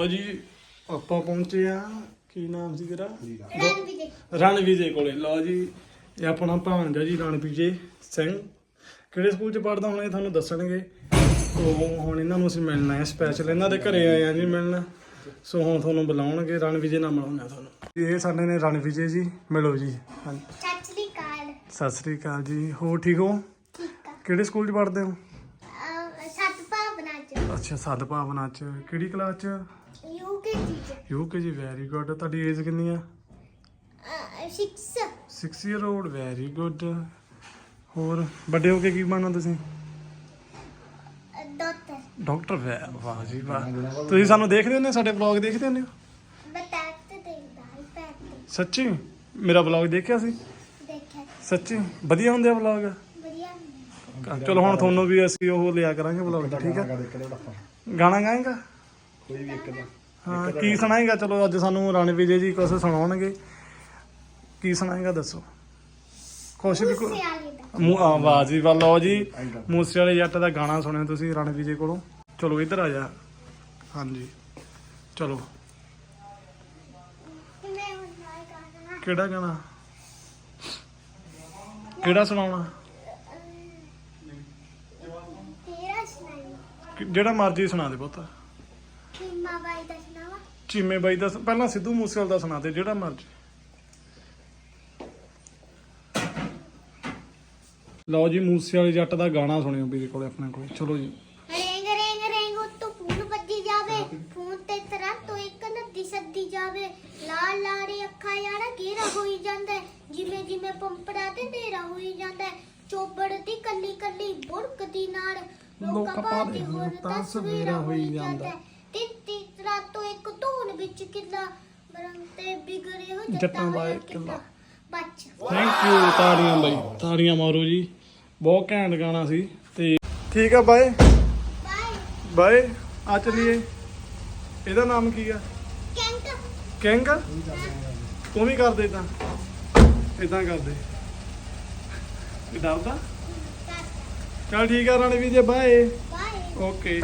ਲਓ ਜੀ ਆਪਾਂ ਪਹੁੰਚੇ ਆ ਕੀ ਨਾਮ ਸੀ ਤੇਰਾ? ਰਣਵੀਜੇ ਕੋਲੇ। ਲਓ ਜੀ ਇਹ ਆਪਣਾ ਭਾਣਜਾ ਜੀ ਰਣਵੀਜੇ ਸਿੰਘ। ਕਿਹੜੇ ਸਕੂਲ ਚ ਪੜਦਾ ਹੁਣ ਇਹ ਤੁਹਾਨੂੰ ਦੱਸਣਗੇ। ਸੋ ਹੁਣ ਇਹਨਾਂ ਨੂੰ ਅਸੀਂ ਮਿਲਣਾ ਹੈ ਸਪੈਸ਼ਲ ਇਹਨਾਂ ਦੇ ਘਰੇ ਆਏ ਆ ਜੀ ਮਿਲਣ। ਸੋ ਹੁਣ ਤੁਹਾਨੂੰ ਬੁਲਾਉਣਗੇ। ਰਣਵੀਜੇ ਨਾਲ ਮਿਲਾਉਣਾ ਤੁਹਾਨੂੰ। ਇਹ ਸਾਡੇ ਨੇ ਰਣਵੀਜੇ ਜੀ। ਮਿਲੋ ਜੀ। ਹਾਂਜੀ। ਸਤਿ ਸ੍ਰੀ ਅਕਾਲ। ਸਤਿ ਸ੍ਰੀ ਅਕਾਲ ਜੀ। ਠੀਕ ਹੋ? ਠੀਕ ਆ। ਕਿਹੜੇ ਸਕੂਲ ਚ ਪੜਦੇ ਹੋ? ਅਹ, ਸੱਤ ਭਾਵਨਾ ਚ। ਅੱਛਾ ਸਦ ਭਾਵਨਾ ਚ। ਕਿਹੜੀ ਕਲਾਸ ਚ? ਯੂਕੇ ਜੀ ਚ ਯੂਕੇ ਜੀ ਵੈਰੀ ਗੁੱਡ ਤੁਹਾਡੀ ਏਜ ਕਿੰਨੀ ਆ? 6 6 ਇਅਰ 올ਡ ਵੈਰੀ ਗੁੱਡ ਹੋਰ ਵੱਡੇ ਹੋ ਕੇ ਕੀ ਬਣਨਾ ਤੁਸੀਂ? ਡਾਕਟਰ ਡਾਕਟਰ ਵਾਹ ਜੀ ਵਾਹ। ਤੁਸੀਂ ਸਾਨੂੰ ਦੇਖਦੇ ਹੁੰਦੇ ਹੋ? ਸਾਡੇ ਵਲੌਗ ਦੇਖਦੇ ਹੁੰਦੇ ਹੋ? ਦੇਖਦਾ ਹੀ ਪੈਰ ਤੇ। ਸੱਚੀ? ਮੇਰਾ ਵਲੌਗ ਦੇਖਿਆ ਸੀ? ਦੇਖਿਆ। ਸੱਚੀ? ਵਧੀਆ ਹੁੰਦੇ ਆ ਵਲੌਗ ਵਧੀਆ ਚਲੋ ਹੁਣ ਤੁਹਾਨੂੰ ਵੀ ਅਸੀਂ ਉਹ ਲਿਆ ਕਰਾਂਗੇ ਵਲੌਗ ਠੀਕ ਹੈ ਗਾਣਾ ਗਾਏਗਾ? ਕੋਈ ਵੀ ਇੱਕ ਦਾ। ਹਾਂ ਕੀ ਸੁਣਾਏਗਾ? ਚਲੋ ਅੱਜ ਸਾਨੂੰ ਰਾਣੀ ਵਿਜੇ ਜੀ ਕੁਝ ਸੁਣਾਉਣਗੇ। ਕੀ ਸੁਣਾਏਗਾ ਦੱਸੋ? ਕੁਛ ਵੀ ਕੋ ਉਸੇ ਵਾਲੇ ਦਾ। ਮੂੰ ਆ ਵਾਹ ਜੀ ਵਾਹ ਲਓ ਜੀ। ਮੂਸੇ ਵਾਲੇ ਜੱਟ ਦਾ ਗਾਣਾ ਸੁਣਿਆ ਤੁਸੀਂ ਰਾਣੀ ਵਿਜੇ ਕੋਲੋਂ। ਚਲੋ ਇੱਧਰ ਆ ਜਾ। ਹਾਂਜੀ। ਚਲੋ। ਕਿਹੜਾ ਗਾਣਾ? ਕਿਹੜਾ ਸੁਣਾਉਣਾ? ਜਿਹੜਾ ਮਰਜ਼ੀ ਸੁਣਾ ਦੇ ਪੁੱਤ। ਖੀਮਾ ਬਾਈ ਦਾ ਸੁਣਾਵਾ? ਚੀਮੇ ਬਾਈ ਦਾ ਪਹਿਲਾਂ ਸਿੱਧੂ ਮੂਸੇਵਾਲ ਦਾ ਸੁਣਾ ਦੇ ਜਿਹੜਾ ਮਰਜ਼ੀ। ਲਓ ਜੀ ਮੂਸੇ ਵਾਲੇ ਜੱਟ ਦਾ ਗਾਣਾ ਸੁਣਿਓ ਵੀਰੇ ਕੋਲੇ ਆਪਣੇ ਕੋਲੇ। ਚਲੋ ਜੀ। ਰੇਂਗ ਰੇਂਗ ਰੇਂਗ ਉੱਤੋਂ ਫੋਨ ਵੱਜੀ ਜਾਵੇ। ਫੋਨ ਤੇ ਤਰ੍ਹਾਂ ਤੋਂ ਇੱਕ ਨਦੀ ਸੱਦੀ ਜਾਵੇ। ਲਾਲ ਲਾਰੇ ਅੱਖਾਂ ਯਾਰਾ ਘੇਰਾ ਹੋਈ ਜਾਂਦਾ ਹੈ। ਜਿਵੇਂ ਜਿਵੇਂ ਪੰਪੜਾ ਤੇ ਨੇਰਾ ਹੋਈ ਜਾਂਦਾ ਹੈ। ਚੋਬੜ ਦੀ ਕੱਲੀ ਕੱਲੀ ਬੁੜਕਦੀ ਨਾੜ। ਲੋਕਾਂ ਪਾਦੇ ਹੋਰ ਤਾਂ ਸਵੇਰਾ ਹੋਈ ਜਾਂਦਾ ਹੈ। ਤੇ ਤੀਸਰਾ ਤੋਂ ਇੱਕ ਧੂਨ ਵਿੱਚ ਕਿੱਲਾ ਬਰੰਗ ਤੇ ਬਿਗੜੇ ਹੋ ਜੱਟਾਂ ਦਾ ਹੋਇਆ ਇੱਕ ਕਿੱਲਾ। ਬੱਚ। ਥੈਂਕ ਯੂ ਤਾੜੀਆਂ ਬਾਈ। ਤਾੜੀਆਂ ਮਾਰੋ ਜੀ। ਬਹੁਤ ਘੈਂਟ ਗਾਣਾ ਸੀ ਤੇ ਠੀਕ ਆ ਬਾਏ? ਬਾਏ। ਬਾਏ ਆ ਚਲੀਏ। ਇਹਦਾ ਨਾਮ ਕੀ ਆ? ਕੈਂਕ ਕਿੰਗ? ਤੂੰ ਵੀ ਕਰ ਦੇ ਤਾਂ। ਇਦਾਂ ਕਰ ਦੇ। ਡਰਦਾ? ਚਲ ਠੀਕ ਆ ਰਾਣੀ ਵੀ ਜੇ ਬਾਏ। ਬਾਏ। ਓਕੇ